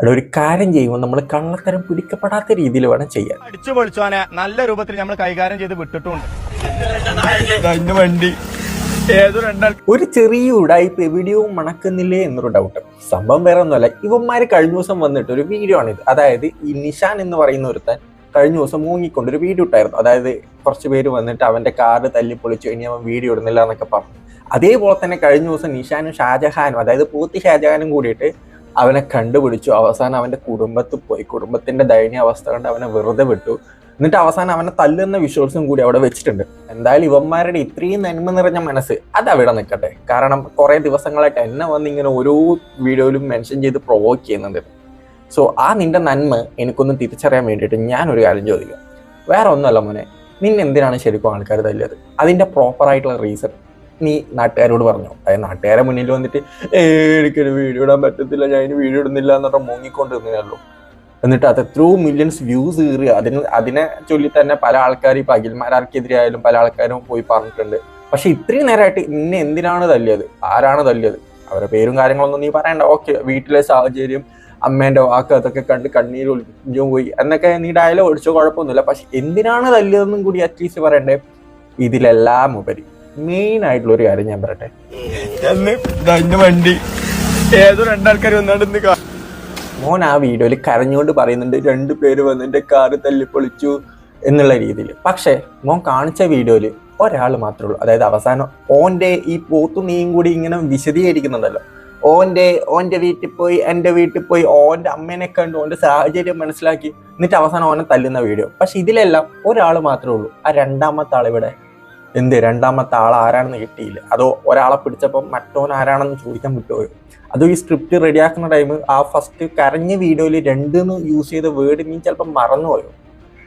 അവിടെ ഒരു കാര്യം ചെയ്യുമ്പോൾ നമ്മൾ കള്ളത്തരം പിടിക്കപ്പെടാത്ത രീതിയിൽ വേണം ചെയ്യാൻ. അടിച്ചു പൊളിച്ചോനെ നല്ല രൂപത്തിൽ നമ്മൾ കൈകാര്യം ചെയ്ത് വിട്ടിട്ടുണ്ട്. വണ്ടി. ഒരു ചെറിയ ഉടായ്പ എവിടെയോ മണക്കുന്നില്ലേ എന്നൊരു ഡൗട്ട് സംഭവം വേറെ ഒന്നുമല്ല. ഇവന്മാര് കഴിഞ്ഞ ദിവസം വന്നിട്ട് ഒരു വീഡിയോ ആണിത്. അതായത് ഈ നിഷാൻ എന്ന് പറയുന്ന ഒരുത്തൻ കഴിഞ്ഞ ദിവസം മൂങ്ങിക്കൊണ്ട് ഒരു വീഡിയോ ഇട്ടായിരുന്നു. അതായത് കുറച്ച് പേര് വന്നിട്ട് അവന്റെ കാറ് തല്ലി പൊളിച്ചു ഇനി അവൻ വീഡിയോ ഇടുന്നില്ല എന്നൊക്കെ പറഞ്ഞു. അതേപോലെ തന്നെ കഴിഞ്ഞ ദിവസം നിഷാനും ഷാജഹാനും അതായത് പൂത്തി ഷാജഹാനും കൂടിയിട്ട് അവനെ കണ്ടുപിടിച്ചു. അവസാനം അവന്റെ കുടുംബത്തിൽ പോയി. കുടുംബത്തിന്റെ ദയനീയ അവസ്ഥ കണ്ട് അവനെ വെറുതെ വിട്ടു. എന്നിട്ട് അവസാനം അവനെ തല്ലുന്ന വിഷ്വൽസും കൂടി അവിടെ വെച്ചിട്ടുണ്ട്. എന്തായാലും ഇവന്മാരുടെ ഇത്രയും നന്മ നിറഞ്ഞ മനസ്സ് അത് അവിടെ നിൽക്കട്ടെ. കാരണം കുറേ ദിവസങ്ങളായിട്ട് എന്നെ വന്ന് ഇങ്ങനെ ഓരോ വീഡിയോയിലും മെൻഷൻ ചെയ്ത് പ്രൊവോക്ക് ചെയ്യുന്നുണ്ട്. സോ ആ നിന്റെ നന്മ എനിക്കൊന്ന് തിരിച്ചറിയാൻ വേണ്ടിയിട്ട് ഒരു കാര്യം ചോദിക്കാം. വേറെ ഒന്നുമല്ല മോനെ നിന്നെന്തിനാണ് ശരിക്കും ആൾക്കാർ തല്ലിയത്? അതിന്റെ പ്രോപ്പറായിട്ടുള്ള റീസൺ നീ നാട്ടുകാരോട് പറഞ്ഞു? അതായത് നാട്ടുകാരെ മുന്നിൽ വന്നിട്ട് "ഏ, എനിക്കൊരു വീഡിയോ ഇടാൻ പറ്റത്തില്ല ഞാൻ ഇനി വീഡിയോ ഇടുന്നില്ല എന്നിട്ട് മൂങ്ങിക്കൊണ്ട് നിന്നല്ലോ എന്നിട്ട് അത് എത്രയോ മില്യൺസ് വ്യൂസ് കയറി. അതിന് അതിനെ ചൊല്ലി തന്നെ പല ആൾക്കാരും ഇപ്പം അഖിൽമാരാർക്കെതിരെ ആയാലും പല ആൾക്കാരും പോയി പറഞ്ഞിട്ടുണ്ട്. പക്ഷെ ഇത്രയും നേരമായിട്ട് ഇന്നെ എന്തിനാണ് തല്ലിയത്? ആരാണ് തല്ലിയത്? അവരുടെ പേരും കാര്യങ്ങളൊന്നും നീ പറയണ്ട. ഓക്കെ വീട്ടിലെ സാഹചര്യം അമ്മേന്റെ വാക്ക് അതൊക്കെ കണ്ട് കണ്ണീര് ഒളിഞ്ഞു പോയി. എന്നൊക്കെ നീ ഡയലോഗ് ഒടിച്ചോ കുഴപ്പമൊന്നുമില്ല. പക്ഷെ എന്തിനാണ് തല്ലിയതെന്നും കൂടി അറ്റ്ലീസ്റ്റ് പറയണ്ടേ? ഇതിലെല്ലാം ഉപരി. മെയിൻ ആയിട്ടുള്ള ഒരു കാര്യം ഞാൻ പറയട്ടെ. വണ്ടി. ഏതോ രണ്ടാൾക്കാർ വന്നാണ്ട് മോൻ ആ വീഡിയോയിൽ കരഞ്ഞുകൊണ്ട് പറയുന്നുണ്ട് രണ്ട് പേര് വന്ന് എന്റെ കാറ് തല്ലിപ്പൊളിച്ചു എന്നുള്ള രീതിയിൽ. പക്ഷേ മോൻ കാണിച്ച വീഡിയോയിൽ ഒരാൾ മാത്രമേ ഉള്ളൂ. അതായത് അവസാനം ഓന്റെ ഈ പോത്തു നീയും കൂടി ഇങ്ങനെ വിശദീകരിക്കുന്നുണ്ടല്ലോ. ഓന്റെ ഓന്റെ വീട്ടിൽ പോയി എന്റെ വീട്ടിൽ പോയി ഓന്റെ അമ്മേനെ കണ്ട് ഓന്റെ സാഹചര്യം മനസ്സിലാക്കി. എന്നിട്ട് അവസാനം ഓനെ തല്ലുന്ന വീഡിയോ. പക്ഷെ ഇതിലെല്ലാം ഒരാൾ മാത്രമേ ഉള്ളൂ. ആ രണ്ടാമത്തെ ആൾ ഇവിടെ എന്ത് രണ്ടാമത്തെ ആൾ ആരാണെന്ന് കിട്ടിയില്ല. അതോ ഒരാളെ പിടിച്ചപ്പോൾ മറ്റോൻ ആരാണെന്ന് ചോദിക്കാൻ വിട്ടുപോയോ? അതോ ഈ സ്ക്രിപ്റ്റ് റെഡിയാക്കുന്ന ടൈം ആ ഫസ്റ്റ് കരഞ്ഞ വീഡിയോയിൽ രണ്ടെന്ന് യൂസ് ചെയ്ത വേർഡ് നീ ചിലപ്പോൾ മറന്നുപോയോ?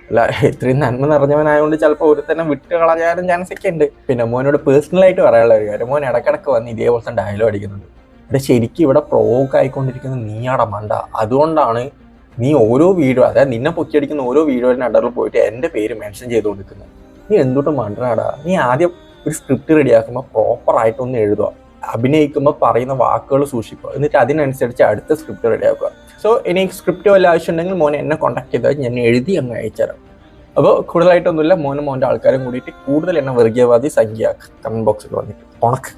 അല്ല ഇത്രയും നന്മ നിറഞ്ഞവനായതുകൊണ്ട് ചിലപ്പോൾ ഒരുത്തന്നെ വിട്ട് കളഞ്ഞാലും ചാൻസ് ഒക്കെ ഉണ്ട്. പിന്നെ മോനോട് പേഴ്സണലായിട്ട് പറയാനുള്ള ഒരു കാര്യം. മോൻ ഇടക്കിടക്ക് വന്ന് ഇതേപോലത്തെ ഡയലോഗ് അടിക്കുന്നുണ്ട്. ഇവിടെ ശരിക്കും ഇവിടെ പ്രോവോക്ക് ആയിക്കൊണ്ടിരിക്കുന്നത് നീയാടെ മണ്ട. അതുകൊണ്ടാണ് നീ ഓരോ വീഡിയോ അതായത് നിന്നെ പൊക്കിയടിക്കുന്ന ഓരോ വീഡിയോയുടെ അണ്ടറിൽ പോയിട്ട് എന്റെ പേര് മെൻഷൻ ചെയ്ത് കൊടുക്കുന്നത്. നീ എന്തുകൊണ്ട് മണ്ടനാടാ? നീ ആദ്യം ഒരു സ്ക്രിപ്റ്റ് റെഡിയാക്കുമ്പോൾ പ്രോപ്പർ ആയിട്ടൊന്ന് എഴുതുക അഭിനയിക്കുമ്പോൾ പറയുന്ന വാക്കുകൾ സൂക്ഷിക്കുക. എന്നിട്ട് അതിനനുസരിച്ച് അടുത്ത സ്ക്രിപ്റ്റ് റെഡിയാക്കുക സോ ഇനി സ്ക്രിപ്റ്റ് വല്ല ആവശ്യമുണ്ടെങ്കിൽ മോനെ എന്നെ കോൺടാക്ട് ചെയ്താൽ ഞാൻ എഴുതി അങ്ങ് അയച്ചുതരാം. അപ്പോൾ കൂടുതലായിട്ടൊന്നുമില്ല. മോനും മോന്റെ ആൾക്കാരും കൂടിയിട്ട് കൂടുതൽ എന്നെ വർഗീയവാദി സംഖ്യ കമന്റ് ബോക്സിൽ വന്നിട്ട് ഉണക്ക്.